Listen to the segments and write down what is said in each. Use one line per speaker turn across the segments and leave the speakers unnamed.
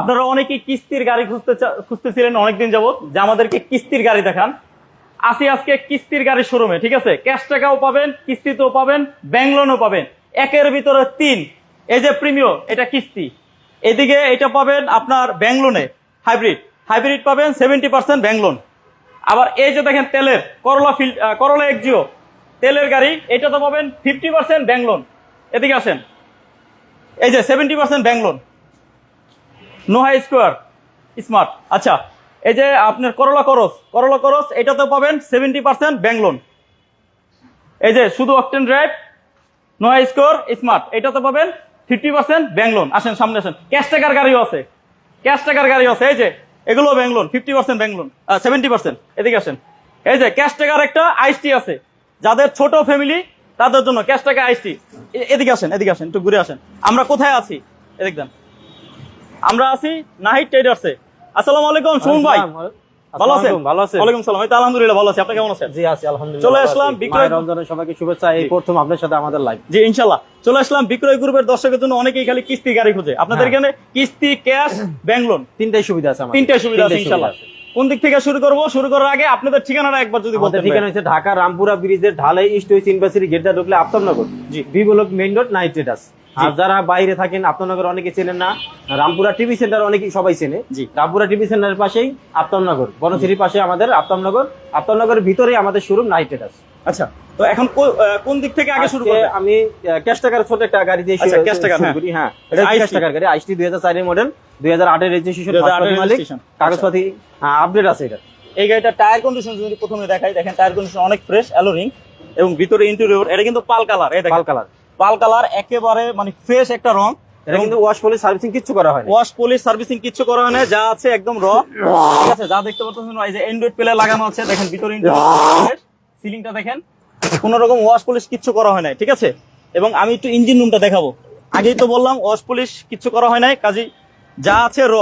আপনারা অনেকেই কিস্তির গাড়ি খুঁজতে খুঁজতেছিলেন অনেকদিন যাবত যে আমাদেরকে কিস্তির গাড়ি দেখান। আসি আজকে কিস্তির গাড়ি শোরুমে, ঠিক আছে? ক্যাশ টাকাও পাবেন, কিস্তিতেও পাবেন, ব্যাংক লোনও পাবেন। একের ভিতরে তিন। এই যে প্রিমিয় এটা কিস্তি। এদিকে এটা পাবেন আপনার ব্যাংক লোনে, হাইব্রিড। হাইব্রিড পাবেন সেভেন্টি পার্সেন্ট ব্যাংক লোন। আবার এই যে দেখেন তেলের, করলা ফিল করলা এক্সিও তেলের গাড়ি, এটা তো পাবেন ফিফটি পার্সেন্ট ব্যাংক লোন। এদিকে আসেন। এই যে seventy percent bank loan. No high square, smart. আচ্ছা এই যে আপনার করলা করস করলা করস এটাতেও পাবেন সেভেন্টি পার্সেন্ট ব্যাংক লোন এই যে শুধু octane drive no high score smart এটাতে পাবেন ফিফটি পার্সেন্ট ব্যাংক লোন আসেন, সামনে আসেন। ক্যাশ টাকার গাড়িও আছে। ক্যাশ টাকার গাড়িও আছে। এই যে, এগুলো bank loan fifty percent bank loan seventy percent এদিকে আসেন। এই যে ক্যাশ টাকার একটা আইসটি আছে। যাদের ছোট ফ্যামিলি তাদের জন্য ক্যাশ টাকা আইসটি এদিকে আসেন এদিকে আসেন, একটু ঘুরে আসেন। আমরা কোথায় আছি? এদিক দেন। আমরা আছি নাহিদ ট্রেডার্সে আসসালামু আলাইকুম সুমন ভাই। ভালো আছেন?
ভালো আছেন।
ওয়ালাইকুম সালাম। তো আলহামদুলিল্লাহ ভালো আছি। আপনি কেমন আছেন?
জি আছি আলহামদুলিল্লাহ
চলে আসলাম, বিক্রয়-
রমজানের সবাইকে শুভেচ্ছা। এই প্রথম আপনার সাথে আমাদের লাইভ
জি ইনশাল্লাহ। চলে আসলাম বিক্রয় গ্রুপের দর্শকের জন্য। অনেকেই খালি কিস্তি গাড়ি খুঁজে। আপনাদের
হ্যাঁ।
এখানে কিস্তি ক্যাশ ব্যাংক লোন
তিনটাই সুবিধা আছে আমাদের।
তিনটা সুবিধা আছে
তিনটাই আছে।
কোন দিক থেকে শুরু করব? শুরু করার আগে আপনাদের ঠিকানাটা একবার যদি বলতে
ঠিকানা হচ্ছে ঢাকা রামপুরা ব্রিজের ঢালাই ইস্ট ওয়েস্ট ইউনিভার্সিটি গেটটা ঢুকলে আফতাবনগর।
জি।
B block main road Knight Traders আর যারা বাইরে থাকেন আফতাবনগর অনেকে চেনেন না রামপুরা টিভি সেন্টার অনেকে সবাই চেনে। রামপুরা টিভি সেন্টারের পাশেই আফতাবনগর বনশ্রীর পাশে আমাদের আফতাবনগর আফতাবনগরের ভিতরেই আমাদের শোরুম নাইট ট্রেডার্স
আচ্ছা তো এখন কোন দিক থেকে আগে শুরু
আজকে আমি ক্যাশ টাকার ছোট একটা গাড়ি দিয়ে শুরু- শুরু
হ্যাঁ।
করি হ্যাঁ। এটা ক্যাশ টাকার গাড়ি দুই হাজার চারের মডেল দুই হাজার আটের রেজিস্ট্রেশন
2008 এর
মালিক
registration,
কাগজপাতি আপডেট আছে এটা।
এই গাড়িটা টায়ার কন্ডিশন যদি প্রথমে দেখাই দেখেন টায়ার কন্ডিশন অনেক ফ্রেশ অ্যালোরিং এবং ভিতরে ইন্টেরিয়র এটা কিন্তু পাল কালার এই
পাল কালার
পাল কালার একেবারে মানে ফ্রেশ একটা রং।
এটা কিন্তু ওয়াশ পলিশ সার্ভিসিং কিচ্ছু করা হয়
ওয়াশ পলিশ সার্ভিসিং কিছু করা হয় না যা আছে একদম র ঠিক আছে যা দেখতে পাচ্ছেন এই যে অ্যান্ড্রয়েড প্লে লাগানো আছে দেখেন ভিতরে সিলিংটা দেখেন। কোন রকম ওয়াশ পলিশ কিচ্ছু করা হয় নাই ঠিক আছে? এবং আমি একটু ইঞ্জিন রুমটা দেখাবো। আগেই তো বললাম ওয়াশ পলিশ কিচ্ছু করা হয় নাই কাজী যা আছে র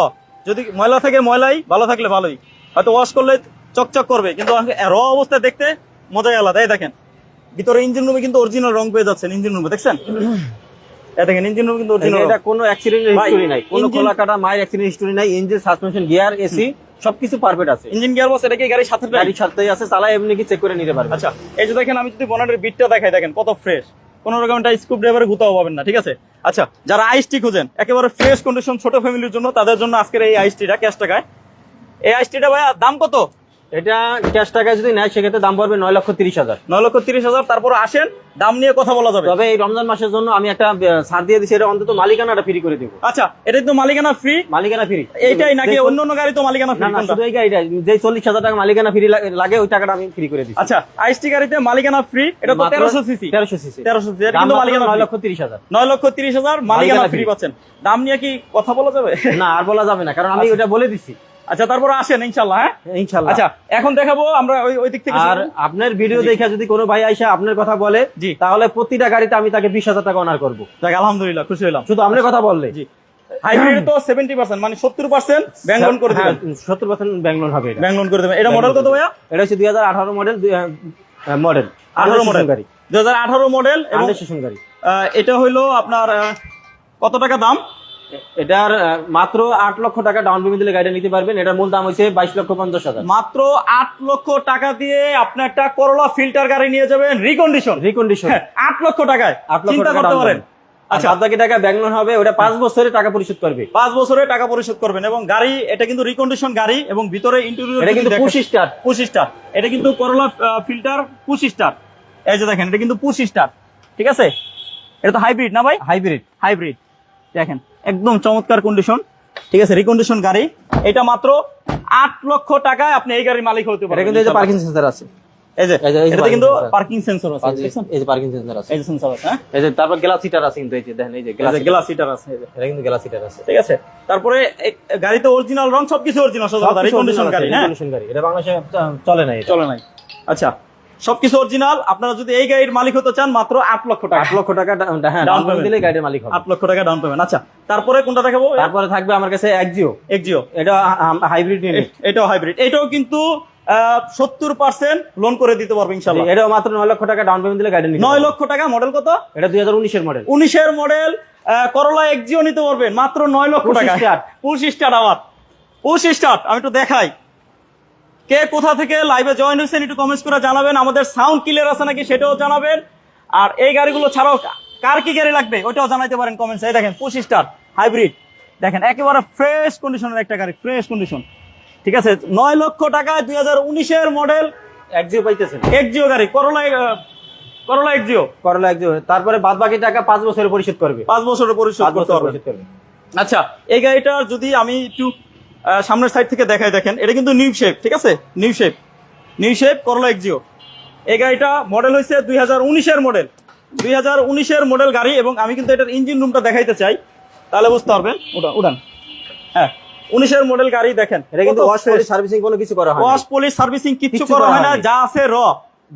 যদি ময়লা থাকে ময়লাই ভালো থাকলে ভালোই। হয়তো ওয়াশ করলে চকচক করবে কিন্তু র অবস্থায় দেখতে মজাই আলাদা এই দেখেন। ভিতরে ইঞ্জিন রুমে কিন্তু অরিজিনাল রং পেয়ে যাচ্ছেন ইঞ্জিন রুমে দেখছেন? দেখেন ইঞ্জিন রুমে কিন্তু অরিজিনাল
এটা কোনো অ্যাক্সিডেন্ট
ভাই,
নাই কোনো খোলা কাটা মায়ের অ্যাক্সিডেন্ট হিস্টোরি নাই ইঞ্জিন সাসপেনশন গিয়ার এসি সবকিছু পারফেক্ট আছে।
ইঞ্জিন গিয়ার বক্স এটা কি গাড়ির সাথে
গাড়ির সাথেই আছে চালাই এমনি কি চেক করে নিতে পারবে।
আচ্ছা এই যে দেখেন আমি যদি বিটটা দেখাই দেখেন কত ফ্রেশ কোন রকম একটা স্ক্রু ড্রাইভারে গুতাও পাবেন না ঠিক আছে? আচ্ছা যারা আইসটি খুঁজেন একেবারে ফ্রেশ কন্ডিশন ছোট ফ্যামিলির জন্য তাদের জন্য আজকের এই আইসটিটা ক্যাশ টাকায়। এই আইসটিটা ভাইয়া দাম কত?
এটা ক্যাশ টাকা যদি নেয় সেক্ষেত্রে দাম পড়বে নয় লক্ষ তিরিশ হাজার।
নয় লক্ষ তিরিশ হাজার তারপর আসেন দাম নিয়ে কথা বলা যাবে।
তবে এই রমজান মাসের জন্য আমি একটা ছাড় দিয়ে দিচ্ছি এটা অন্তত মালিকানাটা ফ্রি করে দেবো।
আচ্ছা এটা তো মালিকানা ফ্রি
মালিকানা ফ্রি
এইটাই নাকি অন্য অন্য গাড়ি তো মালিকানা ফ্রি
না শুধু এই গাড়িটা যে চল্লিশ হাজার টাকা মালিকানা ফ্রি লাগে ওই টাকাটা আমি ফ্রি করে দিচ্ছি।
আচ্ছা আইসটি গাড়িতে মালিকানা ফ্রি এটা তো তেরোশো সিসি
তেরোশো সিসি
তেরোশো সিসি কিন্তু মালিকানা
নয়। লক্ষ তিরিশ হাজার।
নয় লক্ষ তিরিশ হাজার মালিকানা ফ্রি। পাচ্ছেন। দাম নিয়ে কি কথা বলা যাবে?
না আর বলা যাবে না কারণ আমি ওটা বলে দিচ্ছি
আচ্ছা তারপর আসেন ইনশাল্লাহ হ্যাঁ?
ইনশাল্লাহ
আচ্ছা এখন দেখাবো আমরা ওই ওই দিক থেকে
আর আপনার ভিডিও দেখে যদি কোনো ভাই আইসা আপনার কথা বলে
জি।
তাহলে প্রতিটা গাড়িতে আমি তাকে বিশ হাজার টাকা অনার করব।
যাক আলহামদুলিল্লাহ খুশি হলাম।
শুধু আপনার কথা বললে।
জি। হাইব্রিড তো মানে ব্যাংক লোন করে
হ্যাঁ,
দেবেন
সত্তর পার্সেন্ট ব্যাংক লোন হবে এটা।
ব্যাংক লোন করে দেবেন। এটা মডেল কত ভাইয়া?
এটা হচ্ছে দুই হাজার আঠারো মডেল মডেল
আঠারো মডেল
গাড়ি।
মডেল এবং
গাড়ি।
এটা হইল আপনার কত টাকা দাম?
এটার মাত্র আট লক্ষ টাকা ডাউন পেমেন্ট দিলে গাড়িটা নিতে পারবেন। এটার মূল দাম হচ্ছে বাইশ লক্ষ পঞ্চাশ হাজার।
মাত্র আট লক্ষ টাকা দিয়ে আপনি একটা করোলা ফিল্টার গাড়ি নিয়ে যাবেন রিকন্ডিশন
রিকন্ডিশন
আট লক্ষ টাকায়।
আট লক্ষ টাকা
করতে পারেন।
আচ্ছা। বাকি টাকা ব্যাংক লোন হবে ওটা পাঁচ বছরে টাকা পরিশোধ করবে।
পাঁচ বছরে টাকা পরিশোধ করবেন এবং গাড়ি এটা কিন্তু রিকন্ডিশন গাড়ি এবং ভিতরে ইন্টেরিয়র
এটা কিন্তু পুশ স্টার
পুশ স্টার এটা কিন্তু করোলা ফিল্টার পুশ স্টার এই যে দেখেন এটা কিন্তু স্টার ঠিক আছে? এটা তো হাইব্রিড না ভাই?
হাইব্রিড
হাইব্রিড দেখেন একদম চমৎকার কন্ডিশন ঠিক আছে রিকন্ডিশন গাড়ি। এটা মাত্র আট লক্ষ টাকায় আপনি এই গাড়ির মালিক হতে পারেন
কিন্তু এই যে পার্কিং সেন্সার আছে।
এই যে এটাতে কিন্তু পার্কিং সেন্সর আছে
এই যে পার্কিং সেন্সার আছে।
এই যে সেন্সর আছে
এই যে তারপর গ্লাস হিটার আছে কিন্তু এই যে দেখেন এই যে গ্লাস
গ্লাস হিটার আছে এই যে।
এটা কিন্তু গ্লাস হিটার আছে।
ঠিক আছে? তারপরে গাড়িতে অরিজিনাল রং সবকিছু অরিজিনাল সব রিকন্ডিশন গাড়ি হ্যাঁ?
রিকন্ডিশন গাড়ি। এটা বাংলাদেশে চলে না এটা।
চলে নাই। আচ্ছা সবকিছু অরিজিনাল আপনারা যদি এই গাড়ির মালিক হতে চান মাত্র আট লক্ষ টাকা।
আট লক্ষ টাকা ডাউন পেমেন্ট দিলে গাড়ির মালিক হবে।
আট লক্ষ টাকা ডাউন পেমেন্ট আচ্ছা তারপরে কোনটা দেখাবো?
তারপরে থাকবে আমার কাছে একজিও
এক্সিও
এটা হাইব্রিড
এটাও হাইব্রিড এটাও কিন্তু সত্তর পার্সেন্ট লোন করে দিতে পারব ইনশাল্লাহ
এটাও মাত্র নয় লক্ষ টাকা ডাউন পেমেন্ট দিলে গাড়ি
নয় লক্ষ টাকা মডেল কত?
এটা দুই হাজার উনিশের মডেল
উনিশের মডেল করলা এক্সিও নিতে পারবেন মাত্র নয় লক্ষ টাকা। পুশ স্টার্ট আবার। পুশ স্টার্ট আমি একটু দেখাই। কে কোথা থেকে লাইভে জয়েন হয়েছেন একটু কমেন্টস করে জানাবেন। আমাদের সাউন্ড ক্লিয়ার আছে নাকি সেটাও জানাবেন। আর এই গাড়িগুলো ছাড়াও কার কি গাড়ি লাগবে ওটাও জানাইতে পারেন কমেন্টস এই দেখেন পুশ স্টার হাইব্রিড দেখেন একেবারে ফ্রেশ কন্ডিশনের একটা গাড়ি ফ্রেশ কন্ডিশন ঠিক আছে নয় লক্ষ টাকায় দুই হাজার উনিশের মডেল
একজিও পাইতেছেন।
এক্সিও গাড়ি করলা আহ, করলা এক্সিও
করলা একজিও তারপরে বাদ বাকি টাকা পাঁচ বছরে পরিশোধ করবে।
পাঁচ পরিশোধ করতে
বছর
পারবেন
করবে।
আচ্ছা এই গাড়িটা যদি আমি একটু সামনের সাইড থেকে দেখাই দেখেন। এটা কিন্তু নিউ শেপ ঠিক আছে? New shape new shape Corolla Axio এই গাড়িটা মডেল হয়েছে দুই হাজার উনিশের মডেল দুই হাজার উনিশের মডেল গাড়ি এবং আমি কিন্তু এটার ইঞ্জিন রুমটা দেখাইতে চাই। তাহলে বুঝতে পারবেন? উড়ান উড়ান হ্যাঁ উনিশের মডেল গাড়ি দেখেন।
এটা কিন্তু ওয়াশ সার্ভিসিং কোনো কিছু করা হয়
ওয়াশ পলিশ সার্ভিসিং করা
করা
হয় না যা আছে র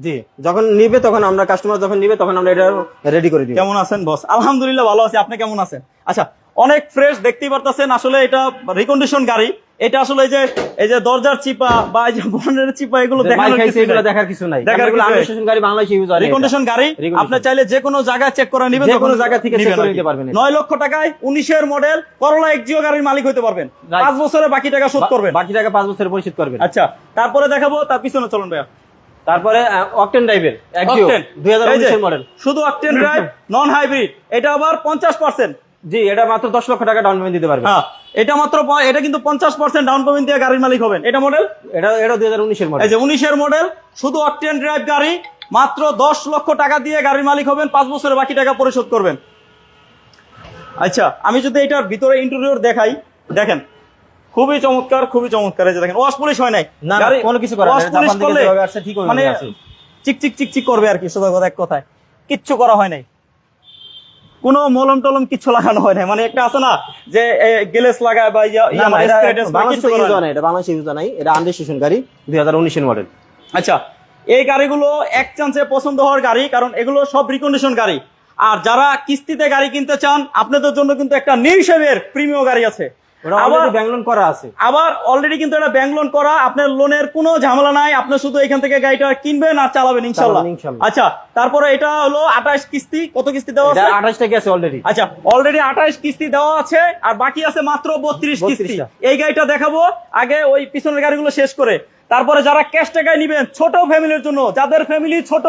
জি যখন নিবে তখন আমরা কাস্টমার যখন নিবে তখন আমরা এটা রেডি করে দিই
কেমন আছেন বস আলহামদুলিল্লাহ ভালো আছি আপনি কেমন আছেন? আচ্ছা অনেক ফ্রেশ দেখতেই পারতেছেন আসলে এটা রিকন্ডিশন গাড়ি। এটা আসলে এই যে এই যে দরজার চিপা বা এই যে বনের চিপা এগুলো
দেখার কিছু নাই।
দেখার।
আনরেজিস্ট্রেশন গাড়ি বাংলাদেশে ইউজ হয়
রিকন্ডিশন গাড়ি আপনি চাইলে যে কোনো জায়গায় চেক করে নেবেন
যে কোনো জায়গা থেকে
নিবেন
করে নিতে পারবেন এটা।
নয় লক্ষ টাকায় উনিশের মডেল করলা এক্সিও গাড়ির মালিক হতে পারবেন।
Right.
পাঁচ বছরে বাকি টাকা শোধ করবেন।
বাকি টাকা পাঁচ বছরে পরিশোধ করবেন।
আচ্ছা তারপরে দেখাবো তার পিছনে চলুন ভাইয়া।
তারপরে অকটেন ড্রাইভের
এই যে,
উনিশের মডেল
শুধু অকটেন ড্রাইভ নন হাইব্রিড এটা আবার পঞ্চাশ পার্সেন্ট
জি এটা মাত্র দশ লক্ষ টাকা ডাউন পেমেন্ট দিতে পারবেন।
হ্যাঁ এটা মাত্র এটা কিন্তু পঞ্চাশ পার্সেন্ট ডাউন পেমেন্ট দিয়ে গাড়ির মালিক হবেন। এটা মডেল
এটা এটা দুই হাজার উনিশের মডেল
এই যে উনিশের মডেল শুধু অকটেন ড্রাইভ গাড়ি মাত্র দশ লক্ষ টাকা দিয়ে গাড়ির মালিক হবেন পাঁচ বছরের বাকি টাকা পরিশোধ করবেন। আচ্ছা আমি যদি এটার ভিতরে ইন্টেরিয়র দেখাই দেখেন খুবই চমৎকার খুবই চমৎকার এই যে দেখেন ওয়াশ পলিশ হয় নাই।
না, কোনো কিছু করা। জাপান থেকে
করলে
আসছে ঠিক ওইভাবে
মানে। চিক চিক চিক চিক করবে আর কি সোজা কথা এক কথায়। কিচ্ছু করা হয় নাই। কোনো মলম টলম কিছু লাগানো হয় না মানে একটা আছে না যে গ্লেস লাগায় বা মানে
বাংলাদেশে ইউজ নাই এটা আনরেজিস্ট্রেশন গাড়ি দুই হাজার উনিশের মডেল
আচ্ছা এই গাড়িগুলো এক চান্সে পছন্দ হওয়ার গাড়ি কারণ এগুলো সব রিকন্ডিশন গাড়ি। আর যারা কিস্তিতে গাড়ি কিনতে চান আপনাদের জন্য কিন্তু একটা নিউ হিসেবের প্রিমিয়াম গাড়ি আছে। আবার
অলরেডি ব্যাংক লোন করা আছে।
আবার অলরেডি কিন্তু এটা ব্যাংক লোন করা আপনার লোনের কোনো ঝামেলা নাই আপনি শুধু এখান থেকে গাড়িটা কিনবেন আর চালাবেন ইনশাল্লাহ আচ্ছা তারপরে এটা হলো আঠাশ কিস্তি কত কিস্তি দেওয়া আছে?
অলরেডি
আচ্ছা অলরেডি আঠাশ কিস্তি দেওয়া আছে আর বাকি আছে মাত্র বত্রিশ কিস্তি। এই গাড়িটা দেখাবো আগে ওই পিছনের গাড়িগুলো শেষ করে। তারপরে যারা ক্যাশ টাকায় নিবেন ছোট ফ্যামিলির জন্য যাদের ফ্যামিলি ছোট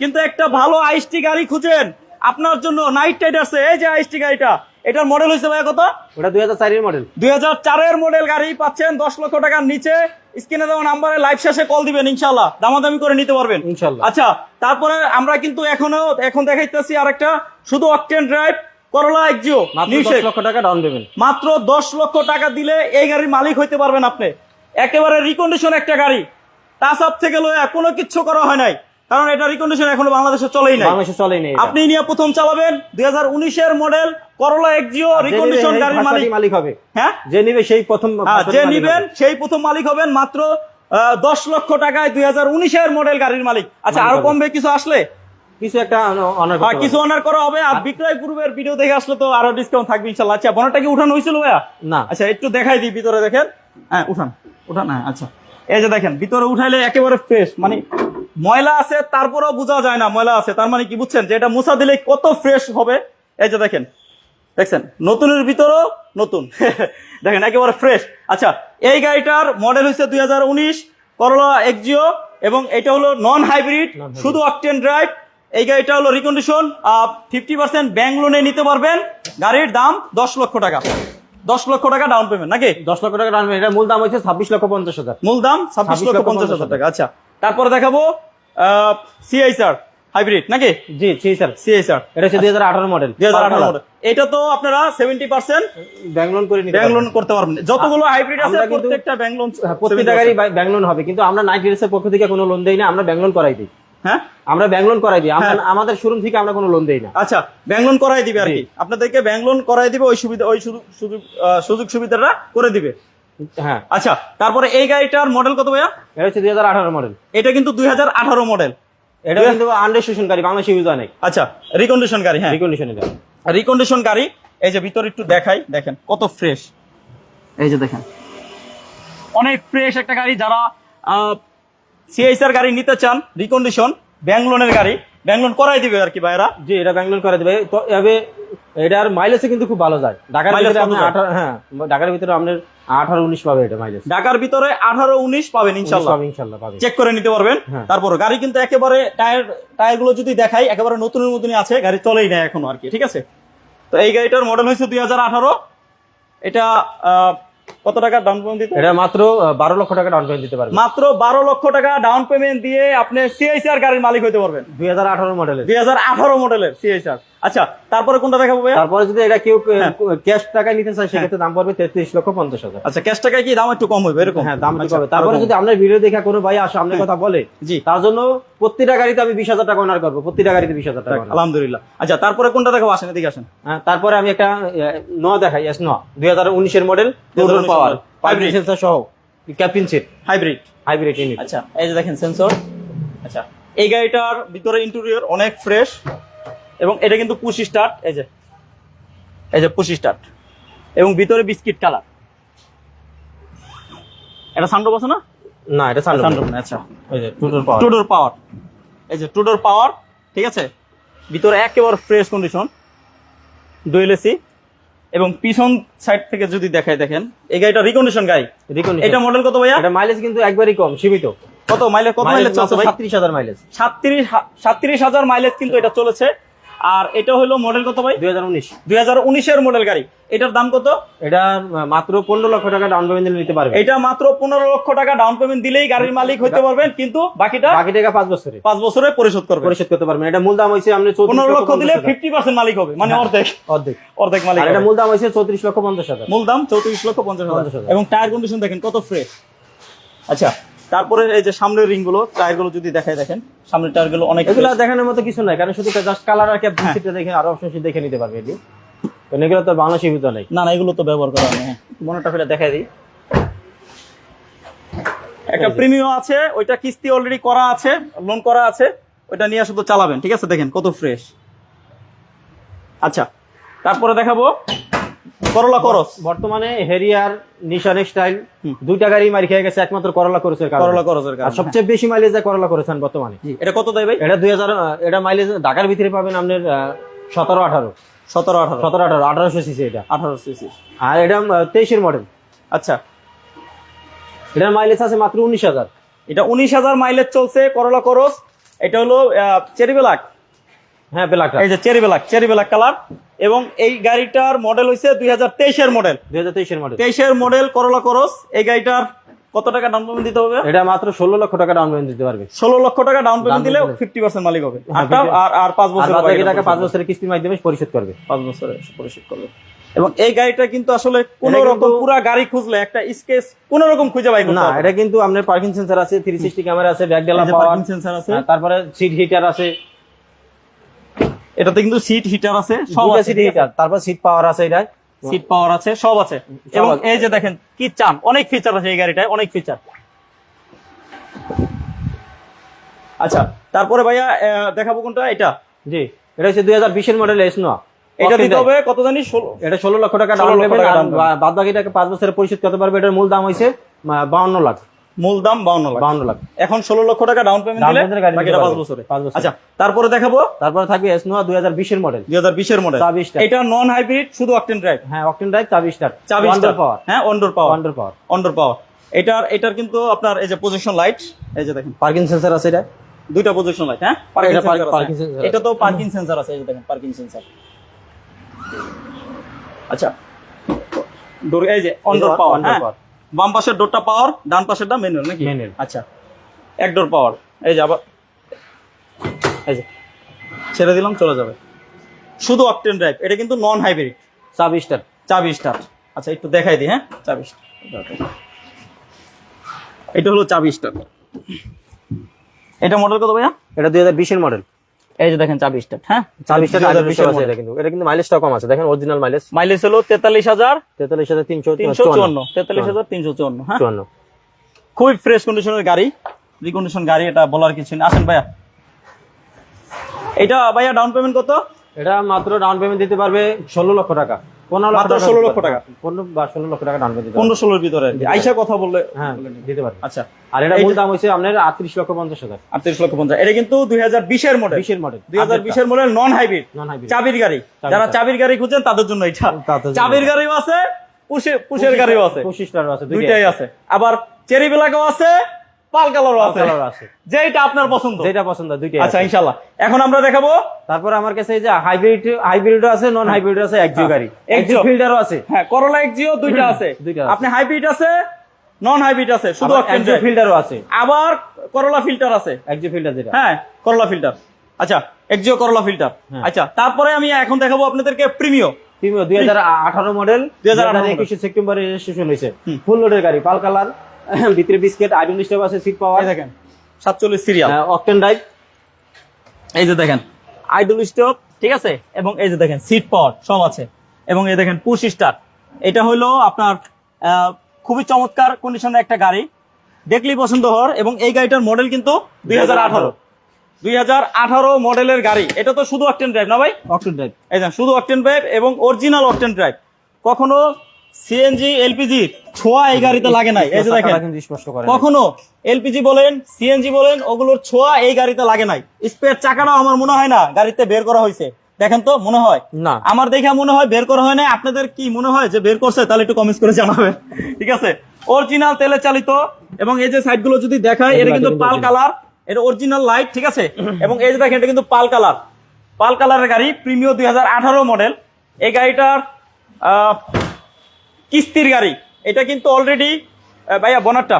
কিন্তু একটা ভালো আইসটি গাড়ি খুঁজেন আপনার জন্য নাইট রাইডার্স এই যে আইসটি গাড়িটা এটার মডেল হয়েছে ভাই কত?
ওটা দুই হাজার চারের মডেল
দুই হাজার চারের মডেল গাড়ি পাচ্ছেন দশ লক্ষ টাকার নিচে। স্ক্রিনে দেওয়া নাম্বারে লাইভ শেষে কল দিবেন ইনশাল্লাহ দামাদামি করে নিতে পারবেন।
ইনশাল্লাহ।
আচ্ছা তারপরে আমরা কিন্তু এখনও এখন দেখাইতেছি আরেকটা। শুধু অকটেন ড্রাইভ করলা
দশ লক্ষ টাকা ডাউন পেমেন্ট
মাত্র দশ লক্ষ টাকা দিলে এই গাড়ির মালিক হইতে পারবেন আপনি। একেবারে রিকন্ডিশন একটা গাড়ি। তা সব থেকে লয়া কোনো কিচ্ছু করা হয় নাই। কারণ এটা রিকন্ডিশন এখনও বাংলাদেশে চলেই নাই।
বাংলাদেশে চলেই নেই।
আপনি নিয়ে প্রথম চালাবেন দুই হাজার উনিশের মডেল করলা এক্সিও রিকন্ডিশন গাড়ির মালিক।
মালিক হবে।
হ্যাঁ?
যে নিবে সেই প্রথম
হ্যাঁ, যে নিবেন সেই প্রথম মালিক হবেন মাত্র দশ লক্ষ টাকায় দুই হাজার উনিশের মডেল গাড়ির মালিক। আচ্ছা
আরও।
কমবে কিছু আসলে?
কিছু একটা অনার
হ্যাঁ, কিছু অনার করা হবে। আর বিক্রয় পূর্বের ভিডিও দেখে আসলে তো আরও ডিসকাউন্ট থাকবে ইনশাল্লাহ। আচ্ছা কি উঠানো হয়েছিল ভাইয়া?
না।
আচ্ছা একটু দেখাই দিই ভিতরে দেখেন। হ্যাঁ উঠান। উঠান হ্যাঁ আচ্ছা। এই যে দেখেন ভিতরে উঠাইলে একেবারে ফ্রেশ মানে ময়লা আছে তারপরেও বোঝা যায় না ময়লা আছে। তার মানে কি বুঝছেন? যে এটা মুছা দিলে কত ফ্রেশ হবে। এই যে দেখেন দেখছেন? নতুনের ভিতরেও নতুন। দেখেন একেবারে ফ্রেশ আচ্ছা এই গাড়িটার মডেল হচ্ছে দুই হাজার উনিশ করলা এক্সিও এবং এটা হলো নন হাইব্রিড। শুধু অকটেন ড্রাইভ এই গাড়িটা হলো রিকন্ডিশন ফিফটি পার্সেন্ট ব্যাংক লোনে নিতে পারবেন। গাড়ির দাম দশ লক্ষ টাকা। দশ লক্ষ টাকা ডাউন পেমেন্ট নাকি?
দশ লক্ষ টাকা ডাউন পেমেন্ট মূল দাম হচ্ছে ছাব্বিশ লক্ষ পঞ্চাশ হাজার।
মূল দাম ছাব্বিশ লক্ষ পঞ্চাশ হাজার টাকা। আচ্ছা তারপরে দেখাবো সিআইসার হাইব্রিড নাকি?
জি স্যার
সিআইসার
এটা হচ্ছে দুই হাজার আঠারো মডেল
দুই হাজার আঠারো। মডেল এটা তো আপনারা সেভেন্টি পার্সেন্ট
ব্যাংক লোন করে নিতে
ব্যাংক লোন করতে পারবেন। যতগুলো হাইব্রিড আছে প্রত্যেকটা ব্যাংক লোন
হ্যাঁ, প্রত্যেকটা গাড়ি ব্যাংক লোন হবে কিন্তু আমরা নাইট রিলসের পক্ষ থেকে কোনো লোন দেই না আমরা ব্যাংক লোন করাই দিই।
হ্যাঁ?
আমরা ব্যাংক লোন করাই দিই।
হ্যাঁ।
আমাদের শোরুম থেকে আমরা কোনো লোন দেই না।
আচ্ছা ব্যাংক লোন করাই দিবে আর কি। আপনাদেরকে ব্যাংক লোন করাই দিবে ওই সুবিধা ওই সুযোগ সুবিধাটা করে দিবে।
হ্যাঁ।
আচ্ছা তারপরে এই গাড়িটার মডেল কত ভাইয়া?
এটা হচ্ছে দুই হাজার আঠারো মডেল
এটা কিন্তু দুই হাজার আঠারো মডেল
এটা কিন্তু আনরেজিস্ট্রেশন গাড়ি বাংলাদেশে ইউজ অনেক
আচ্ছা রিকন্ডিশন গাড়ি হ্যাঁ।
রিকন্ডিশন গাড়ি
রিকন্ডিশন গাড়ি এই যে ভিতরে একটু দেখাই দেখেন কত ফ্রেশ এই যে দেখেন। অনেক ফ্রেশ একটা গাড়ি যারা সিএসআর গাড়ি নিতে চান রিকন্ডিশন ব্যাংলোনের গাড়ি। ব্যাংলোন করাই দিবে আর কি ভাইরা?
জি এটা ব্যাঙ্গালোর করাই দিবে। তো এভাবে এটার মাইলেজে কিন্তু খুব ভালো যায়। ঢাকার ভিতরে আপনি? আঠারো হ্যাঁ ঢাকার ভিতরে আপনার আঠারো উনিশ পাবে এটা মাইলেজ
ঢাকার ভিতরে আঠারো উনিশ পাবেন ইনশাল্লাহ।
ইনশাল্লাহ পাবে
চেক করে নিতে পারবেন।
হ্যাঁ।
তারপর গাড়ি কিন্তু একেবারে টায়ার টায়ারগুলো যদি দেখাই একেবারে নতুনের মতনই আছে গাড়ি চলেই না এখনও আর কি ঠিক আছে? তো এই গাড়িটার মডেল হয়েছে দুই হাজার আঠারো। এটা আহ, কত টাকা ডাউন পেমেন্ট দিতে
এটা মাত্র বারো লক্ষ টাকা ডাউন পেমেন্ট দিতে পারবেন
মাত্র বারো লক্ষ টাকা ডাউন পেমেন্ট দিয়ে আপনি সিআইসিআর গাড়ির মালিক হতে পারবেন।
দুই হাজার আঠারো মডেলের
দুই হাজার আঠারো মডেলের সিআইসিআর আচ্ছা তারপরে কোনটা দেখাবো ভাইয়া?
তারপরে যদি এটা কেউ
হ্যাঁ।
ক্যাশ টাকায় নিতে চায় সেক্ষেত্রে দাম পড়বে তেত্রিশ লক্ষ পঞ্চাশ হাজার।
আচ্ছা ক্যাশ টাকায় কি দাম একটু কম হবে এরকম?
হ্যাঁ দাম একটু
আচ্ছা,
কমবে। তারপরে যদি আপনার ভিডিও দেখা কোনো ভাই আসে আপনার কথা বলে
জি।
তার জন্য প্রতিটা গাড়িতে আমি বিশ হাজার টাকা অনার করব প্রতিটা গাড়িতে বিশ হাজার টাকা
আলহামদুলিল্লাহ। আচ্ছা তারপরে কোনটা দেখাবো? আসেন এদিকে আসেন।
হ্যাঁ, তারপরে আমি একটা ন দেখাই এস ন। দুই হাজার উনিশের মডেল
2019
পাওয়ার
Hybrid।
সেন্সার সহ cabin seat
hybrid
hybrid unit
আচ্ছা এই যে দেখেন সেন্সর আচ্ছা এই গাড়িটার ভিতরে ইন্টেরিয়র অনেক ফ্রেশ এবং এটা কিন্তু পুশ স্টার্ট এই যে এই যে পুশ স্টার্ট। এবং ভিতরে বিস্কিট কালার। এটা সানরুফ আছে না?
না এটা সানরুফ
সানরুফ না আচ্ছা।
ওই যে টুটোর পাওয়ার।
টুডোর পাওয়ার। এই যে টুডোর পাওয়ার ঠিক আছে? ভিতরে একেবারে ফ্রেশ কন্ডিশন। ডুয়েল এসি এবং পিছন সাইড থেকে যদি দেখায় দেখেন। এই গাড়িটা রিকন্ডিশন গাড়ি।
রিকন্ডিশন
এটা মডেল কত ভাইয়া?
এটা মাইলেজ কিন্তু একবারই কম সীমিত।
কত? মাইলেজ কত মাইলেজ চলছে ভাই?
সাতত্রিশ হাজার মাইলেজ
সাতত্রিশ সাতত্রিশ হাজার মাইলেজ কিন্তু এটা চলেছে। আর এটা হলো মডেল কত ভাই?
দুই হাজার উনিশ।
দুই হাজার উনিশের মডেল গাড়ি। এটার দাম কত?
এটা মাত্র পনেরো লক্ষ টাকা ডাউন পেমেন্ট নিতে পারবে।
এটা মাত্র পনেরো লক্ষ টাকা ডাউন পেমেন্ট দিলেই গাড়ির মালিক হতে পারবেন কিন্তু বাকিটা
বাকি টাকা পাঁচ বছরে।
পাঁচ বছরে পরিশোধ করবে।
পরিশোধ করতে পারবেন। এটা মূল দাম হয়েছে আপনি
পনেরো লক্ষ দিলে ফিফটি পার্সেন্ট মালিক হবে মানে
হ্যাঁ।
অর্ধেক।
অর্ধেক।
অর্ধেক মালিক
এটা মূল দাম হয়েছে চৌত্রিশ লক্ষ পঞ্চাশ হাজার।
মূল দাম চৌত্রিশ লক্ষ পঞ্চাশ হাজার। এবং টায়ার কন্ডিশন দেখেন কত ফ্রেশ আচ্ছা তারপরে এই যে সামনের রিংগুলো টায়ারগুলো যদি দেখায় দেখেন সামনের টায়ারগুলো অনেক
এগুলো দেখানোর মতো কিছু নাই কারণ শুধু জাস্ট কালার আর ক্যাপ। সিটটা দেখে আরও অপশন দেখে নিতে পারবে এটি। কারণ এগুলো তো বাংলা সীমিত নেই।
না না এগুলো তো ব্যবহার করা হয় হ্যাঁ। মনেটা ফেলে দেখাই দিই। একটা প্রিমিয়াম আছে ওইটা কিস্তি অলরেডি করা আছে লোন করা আছে ওইটা নিয়ে শুধু চালাবেন ঠিক আছে? দেখেন কত ফ্রেশ আচ্ছা তারপরে দেখাবো। করলা করস।
বর্তমানে হেরিয়ার নিশান স্টাইল। দুইটা গাড়ি মারি খেয়ে গেছে একমাত্র করলা
করলা করসের
আর
কারণে
সবচেয়ে বেশি মাইলেজ দেয় করলা করেছেন বর্তমানে।
এটা কত দেয় ভাই?
এটা দুই হাজার এটা মাইলেজ ঢাকার ভিতরে পাবেন আপনার সতেরো আঠারো।
সতেরো আঠারো।
সতেরো আঠারো আঠারোশো সিসি এটা।
আঠারো সিসি
আর এটা তেইশের মডেল
আচ্ছা।
এটার মাইলেজ আছে মাত্র উনিশ হাজার।
এটা উনিশ হাজার মাইলেজ চলছে করলা করস। এটা হলো চেরি ব্ল্যাক।
হ্যাঁ ব্ল্যাক
এই যে cherry black cherry black colour. এবং এই গাড়িটার মডেল দুই হাজার তেইশের মডেল
দুই হাজার তেইশের মডেল
তেইশের মডেল করলা করস এই গাড়িটার কত টাকা ডাউন পেমেন্ট দিতে হবে?
এটা মাত্র ষোলো লক্ষ টাকা ডাউন পেমেন্ট দিতে পারবে।
ষোলো লক্ষ টাকা ডাউন পেমেন্ট দিলে
payment
ফিফটি পার্সেন্ট মালিক হবে।
হ্যাঁ, 50
আর আর পাঁচ
আর
বছর
বাদ বাকি টাকা পাঁচ বছরের কিস্তির মাধ্যমে পরিশোধ করবে।
পাঁচ বছরে পরিশোধ করবে। এবং এই গাড়িটা কিন্তু আসলে কোন রকম পুরা গাড়ি খুঁজলে একটা স্কেচ কোন রকম খুঁজে পাই
না এটা কিন্তু আপনার পার্কিং সেন্সার আছে থ্রি সিক্সটি ক্যামেরা আছে ব্যাক ডেলা পাওয়ার
সেন্সার আছে।
তারপরে সিট হিটার আছে।
এটাতে কিন্তু সিট হিটার আছে সব আছে
সিট হিটার তারপর সিট পাওয়ার আছে এটা
সিট পাওয়ার আছে সব আছে। এবং এই যে দেখেন কি চান? অনেক ফিচার আছে এই গাড়িটায় অনেক ফিচার আচ্ছা তারপরে ভাইয়া দেখাবো কোনটা? এটা।
জি এটা হচ্ছে দুই হাজার বিশের মডেল এস নোয়া।
এটা দিতে হবে কত জানি? ষোলো
এটা ষোলো লক্ষ টাকা ডাউন পেমেন্ট। বাদ বাকি টাকা পাঁচ বছরে পরিশোধ করতে পারবে এটার মূল দাম হয়েছে বাউন্ন লাখ।
মূল দাম বাউন্ন লাখ।
বাউন্ন লাখ।
এখন ষোলো লক্ষ টাকা ডাউন পেমেন্ট দিলে বাকিটা পাঁচ বছরে।
পাঁচ বছর।
আচ্ছা তারপরে দেখাবো?
তারপরে থাকবে এস নোয়া দুই হাজার বিশের মডেল
দুই হাজার বিশের মডেল
ছাব্বিশটা।
এটা নন হাইব্রিড শুধু অকটেন ড্রাইভ
হ্যাঁ অকটেন ড্রাইভ চাবি স্টার
চাবি
পাওয়ার
হ্যাঁ অন্ডোর পাওয়ার
ওয়ান্ডার পাওয়ার
অন্ডোর পাওয়ার এটার এটার কিন্তু আপনার এই যে পজিশন লাইট এই যে দেখেন।
পার্কিং সেন্সার আছে এটা?
দুইটা পজিশন লাইট হ্যাঁ?
এটা
পার্কিং
sensor
এটা তো পার্কিং সেন্সর আছে এই যে দেখেন পার্কিং সেন্সর আচ্ছা। ডোর এই যে অন্ডোর পাওয়ার হ্যাঁ। বাম পাশের ডোরটা পাওয়ার ডান পাশের পাশেরটা ম্যানুয়াল নাকি?
Manual।
আচ্ছা এক ডোর পাওয়ার এই যে আবার এই যে ছেড়ে দিলাম চলে যাবে। শুধু অকটেন ড্রাইভ এটা কিন্তু নন হাইব্রিড
চাবি স্টার
চাবি স্টার আচ্ছা একটু দেখাই দিই হ্যাঁ? চাবি স্টার এটা হলো চাবি স্টার এটা মডেল কত ভাইয়া?
এটা দুই হাজার বিশের মডেল
এই যে দেখেন চাবি স্টার্ট হ্যাঁ
চাবি স্টার
2020
আছে এটা কিন্তু এটা কিন্তু মাইলেজটা কম আছে। দেখেন অরিজিনাল মাইলেজ
মাইলেজ হলো তেতাল্লিশ হাজার
তেতাল্লিশ হাজার তিনশো
তিনশো চুয়ান্ন। তেতাল্লিশ হাজার তিনশো চুয়ান্ন হ্যাঁ?
চুয়ান্ন।
খুবই ফ্রেশ কন্ডিশনের গাড়ি। রিকন্ডিশন গাড়ি এটা বলার কিছু নেই। আসেন ভাইয়া। এটা ভাইয়া ডাউন পেমেন্ট কত?
এটা মাত্র ডাউন পেমেন্ট দিতে পারবে ষোলো লক্ষ টাকা। পনেরো লক্ষ
মাত্র
টাকা
16 লক্ষ টাকা।
পনেরো বা ষোলো লক্ষ টাকা ডাউন পেমেন্ট
পনেরো ষোলোর ভিতরে আইসা কথা বললে
হ্যাঁ দিতে
আচ্ছা।
আর এটা মূল দাম হচ্ছে আপনার আটত্রিশ লক্ষ পঞ্চাশ হাজার।
আটত্রিশ লক্ষ পঞ্চাশ। এটা কিন্তু দুই হাজার বিশের মডেল
বিশের মডেল
দুই হাজার বিশের model non hybrid
non hybrid
চাবির গাড়ি। যারা চাবির গাড়ি খুঁজছেন তাদের জন্য এটা। চাবির গাড়িও আছে পুষে পুষের গাড়িও আছে। দুইটাই আছে। আবার চেরি বিলাকও আছে পাল কালারও আছে।
আছে।
যেটা আপনার পছন্দ।
যেটা পছন্দ দুইটাই
আচ্ছা এখন আমরা দেখাবো।
তারপর আমার কাছে এই যে হাইব্রিড হাইব্রিডও আছে নন হাইব্রিড আছে একজিও
হ্যাঁ,
গাড়ি। একজিও ফিল্ডারও আছে।
হ্যাঁ করলা এক্সিও দুইটা আছে।
দুইটা।
আপনি হাইব্রিড আছে নন হাইব্রিড আছে শুধু
একজিও। ফিল্ডারও আছে।
আবার করলা ফিল্টার আছে।
একজিও ফিল্ডার যেটা।
হ্যাঁ করলা ফিল্টার আচ্ছা এক্সিও করলা ফিল্টার
হ্যাঁ।
আচ্ছা তারপরে আমি এখন দেখাবো আপনাদেরকে
দুই হাজার আঠারো মডেল
2018
দুই একুশে সেপ্টেম্বরে রেজিস্ট্রেশন হয়েছে। ফুল লোডের গাড়ি পাল কালার। ভিতরে বিস্কেট আইডল স্টেপ আছে সিট পাওয়ার
দেখেন সাতচল্লিশ সিরিয়াল
অকটেন ড্রাইভ
এই যে দেখেন আইডল স্টপ ঠিক আছে? এবং এই যে দেখেন সিট পাওয়ার সব আছে। এবং এই দেখেন পুশ স্টার এটা হলো আপনার খুবই চমৎকার কন্ডিশনের একটা গাড়ি। দেখলেই পছন্দ হওয়ার এবং এই গাড়িটার মডেল কিন্তু দুই হাজার আঠারো। দুই হাজার আঠারো মডেলের গাড়ি। এটা তো শুধু অকটেন ড্রাইভ না ভাই?
অকটেন ড্রাইভ
এই শুধু অকটেন ড্রাইভ এবং অরিজিনাল অকটেন ড্রাইভ কখনো সিএনজি এলপিজি ছোঁয়া এই গাড়িতে লাগে নাই। এই যে দেখেন
স্পষ্ট করে
কখনো এলপিজি বলেন সিএনজি বলেন ওগুলোর ছোঁয়া এই গাড়িতে লাগে নাই। স্পেয়ার চাকাটাও আমার মনে হয় না গাড়িতে বের করা হয়েছে। দেখেন তো মনে হয়?
না।
আমার দেখে মনে হয় বের করা হয় না আপনাদের কি মনে হয় যে বের করছে তাহলে একটু কমেন্টস করে জানাবেন। ঠিক আছে? অরিজিনাল তেলে চালিত এবং এই যে সাইডগুলো যদি দেখায় এটা কিন্তু পাল কালার। এটা অরিজিনাল লাইট ঠিক আছে? এবং এই যে দেখেন এটা কিন্তু পাল কালার। পাল কালারের গাড়ি প্রিমিও দুই মডেল এই গাড়িটার আহ, কিস্তির গাড়ি। এটা কিন্তু অলরেডি ভাইয়া বনারটা।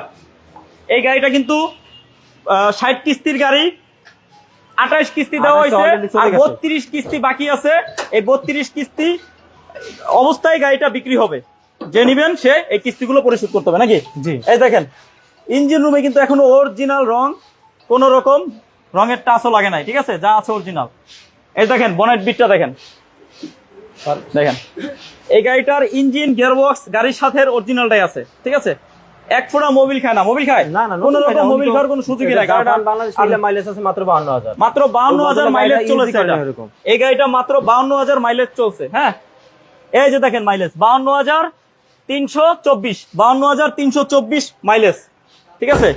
এই গাড়িটা কিন্তু ষাট কিস্তির গাড়ি আঠাশ কিস্তি দেওয়া হয়েছে আর বত্রিশ কিস্তি বাকি আছে। এই বত্রিশ কিস্তি অবস্থায় গাড়িটা বিক্রি হবে। যে নিবেন সে এই কিস্তিগুলো পরিশোধ করতে হবে নাকি?
জি।
এই দেখেন ইঞ্জিন রুমে কিন্তু এখনও অরিজিনাল রং কোন রকম রঙের টাচও লাগে নাই ঠিক আছে? যা আছে অরিজিনাল এই দেখেন বনেট বিটটা দেখেন। দেখেন। এই গাড়িটার ইঞ্জিন গিয়ারবক্স গাড়ির সাথে অরিজিনালটাই আছে ঠিক আছে? এক ফোড়া মোবিল খায় না মোবিল খায়?
না না
কোন রকম মোবিল খাওয়ার কোনো সুযোগই নাই। গাড়িটা
বাংলাদেশ মাইলেজ আছে মাত্র বাহান্ন হাজার।
মাত্র বাউন্ন হাজার
ওই বদলে
মাইলেজ
গাড়িটা
চলেছে এটা। এই গাড়িটা মাত্র বাউন্ন হাজার মাইলেজ চলছে হ্যাঁ? এই যে দেখেন মাইলেজ বাউন্ন হাজার তিনশো চব্বিশ বাউন্ন হাজার তিনশো চব্বিশ মাইলেজ ঠিক আছে?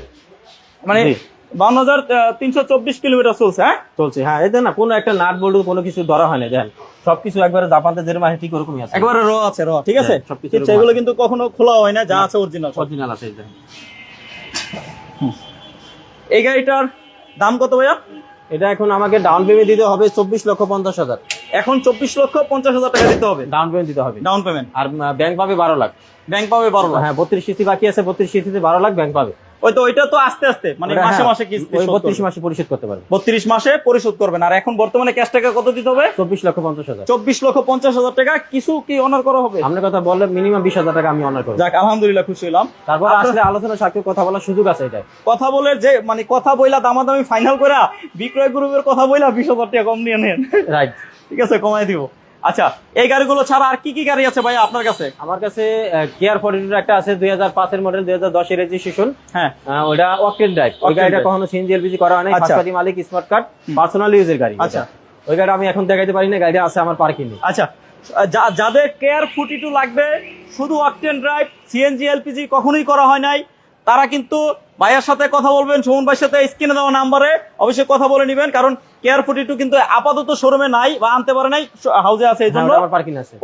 মানে
জি।
বাউন্ন হাজার তিনশো চব্বিশ কিলোমিটার চলছে হ্যাঁ?
চলছে হ্যাঁ এতে না কোনো একটা নাট বল্টু কোনো কিছু ধরা হয় না দেখেন। সবকিছু একবারে জাপানতে যেরকম আছে ঠিক ওরকমই আছে।
একবারে র আছে র ঠিক আছে?
হ্যাঁ, সবকিছু
কিন্তু এগুলো কিন্তু কখনো খোলা হয় না যা আছে অরিজিনাল
অরিজিনাল আছে এই
এই গাড়িটার দাম কত ভাইয়া?
এটা এখন আমাকে ডাউন পেমেন্ট দিতে হবে চব্বিশ লক্ষ পঞ্চাশ হাজার।
এখন চব্বিশ লক্ষ পঞ্চাশ হাজার টাকা দিতে হবে।
ডাউন পেমেন্ট দিতে হবে।
ডাউন পেমেন্ট
আর ব্যাংক পাবে বারো লাখ।
ব্যাংক পাবে বারো লাখ।
হ্যাঁ বত্রিশ কিস্তি বাকি আছে বত্রিশ কিস্তিতে বারো লাখ ব্যাংক পাবে।
ওই তো ওইটা তো আস্তে আস্তে মানে মাসে
হ্যাঁ,
মাসে কিস্তি
ওই
শোধ
বত্রিশ
করবে।
মাসে পরিশোধ করতে পারবে।
বত্রিশ মাসে পরিশোধ করবেন আর এখন বর্তমানে ক্যাশ টাকা কত দিতে হবে?
চব্বিশ লক্ষ পঞ্চাশ হাজার।
চব্বিশ লক্ষ পঞ্চাশ হাজার টাকা। কিছু কি অনার করা হবে?
আপনার কথা বললে মিনিমাম বিশ হাজার টাকা আমি অনার করব।
যাক আলহামদুলিল্লাহ খুশি হলাম।
তারপর আসলে আলোচনা সাক্ষী কথা বলার সুযোগ আছে এটা
কথা বলে যে মানে কথা বইলা দামাদামি ফাইনাল করে বিক্রয় গ্রুপের কথা বইলা বিশ হাজার টাকা কম নিয়ে নেন।
রাইট
ঠিক আছে কমাই দিব। আচ্ছা এই গাড়িগুলো ছাড়া আর কি কি গাড়ি আছে ভাই আপনার কাছে?
আমার কাছে কেয়ার ফর্টিটুর একটা আছে দুই হাজার পাঁচের মডেল দুই হাজার দশের রেজিস্ট্রেশন
হ্যাঁ।
ওটা অকটেন ড্রাইভ ওই গাড়িটা। কখনো সিএনজি এলপিজি করা হয় নাই
আচ্ছা।
মালিক স্মার্ট কার্ড পার্সোনাল ইউজের গাড়ি।
আচ্ছা।
ওই গাড়ি আমি এখন দেখাইতে পারি না গাড়িটা আছে আমার পার্কিং
আচ্ছা। যাদের কেয়ার ফুটি টু লাগবে শুধু অকটেন ড্রাইভ সিএনজি এলপিজি কখনোই করা হয় নাই। তারা কিন্তু ভাইয়ের সাথে কথা বলবেন সুমন ভাইয়ের সাথে স্ক্রিনে দেওয়া নাম্বারে অবশ্যই কথা বলে নেবেন কারণ কেয়ার ফুটি টু কিন্তু আপাতত শোরুমে নাই বা আনতে পারে নাই হাউজে আছে এই জন্য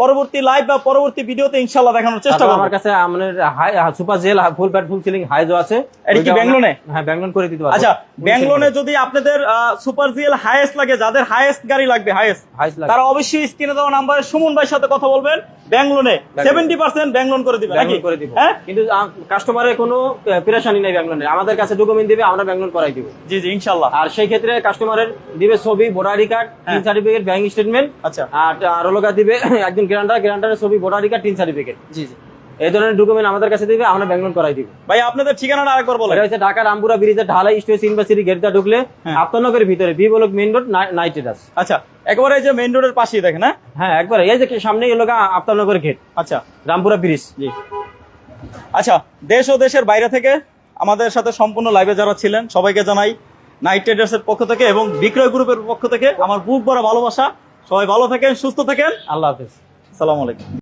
পরবর্তী লাইভ বা পরবর্তী ভিডিওতে ইনশাল্লাহ দেখানোর চেষ্টা করব।
আমার কাছে আমাদের high super gel full pad full ceiling আছে
এটা কি ব্যাঙ্গলোনে?
হ্যাঁ ব্যাঙ্গলোন করে দিতে পারব।
আচ্ছা ব্যাঙ্গলোনে যদি আপনাদের সুপার জিএল হাইয়েস্ট লাগে যাদের হাইয়েস্ট গাড়ি লাগবে হাইয়েস্ট তারা অবশ্যই স্ক্রিনে দেওয়া নাম্বারে সুমন ভাইয়ের সাথে কথা বলবেন। ব্যাঙ্গলোনে সেভেন্টি পার্সেন্ট ব্যাঙ্গলোন করে দিবে নাকি?
করে দিব।
হ্যাঁ?
কিন্তু কাস্টমারের কোনো পেরেশানি নেই ব্যাঙ্গলোনে আমাদের কাছে ডকুমেন্ট দিবে আমরা ব্যাঙ্গলোন করাই দিব।
জি জি ইনশাল্লাহ
আর সেই ক্ষেত্রে কাস্টমারের দিবে ছবি voter card TIN certificate bank statement
আচ্ছা।
আর আর লোকা দিবে একজন গ্রান্ডার গ্রান্ডারের ছবি ভোটার কার্ড টিন সার্টিফিকেট
জি জি।
এই ধরনের ডকুমেন্ট আমাদের কাছে দিবে আমরা ব্যাঙ্গলোন করাই দিব।
ভাই আপনাদের ঠিকানাটা আরেকবার বলেন।
এটা হচ্ছে ঢাকা রামপুরা ব্রিজের ঢালাই স্টেজ ইউনিভার্সিটি গেটটা ঢুকলে
হ্যাঁ।
আত্মনগরের ভিতরে বি ব্লক মেইন রোড নাইটেড আছে
আচ্ছা একেবারে এই যে মেইন রোডের পাশেই দেখেন হ্যাঁ?
হ্যাঁ একবার এই যে সামনে এলো আত্মনগর গেট
আচ্ছা।
রামপুরা ব্রিজ
জি। আচ্ছা দেশ ও দেশের বাইরে থেকে আমাদের সাথে সম্পূর্ণ লাইভে যারা ছিলেন সবাইকে জানাই নাইট ট্রেডার্সের পক্ষ থেকে এবং বিক্রয় গ্রুপের পক্ষ থেকে আমার বুক বড় ভালোবাসা। সবাই ভালো থাকেন, সুস্থ থাকেন।
আল্লাহ হাফিজ।
সালাম আলাইকুম।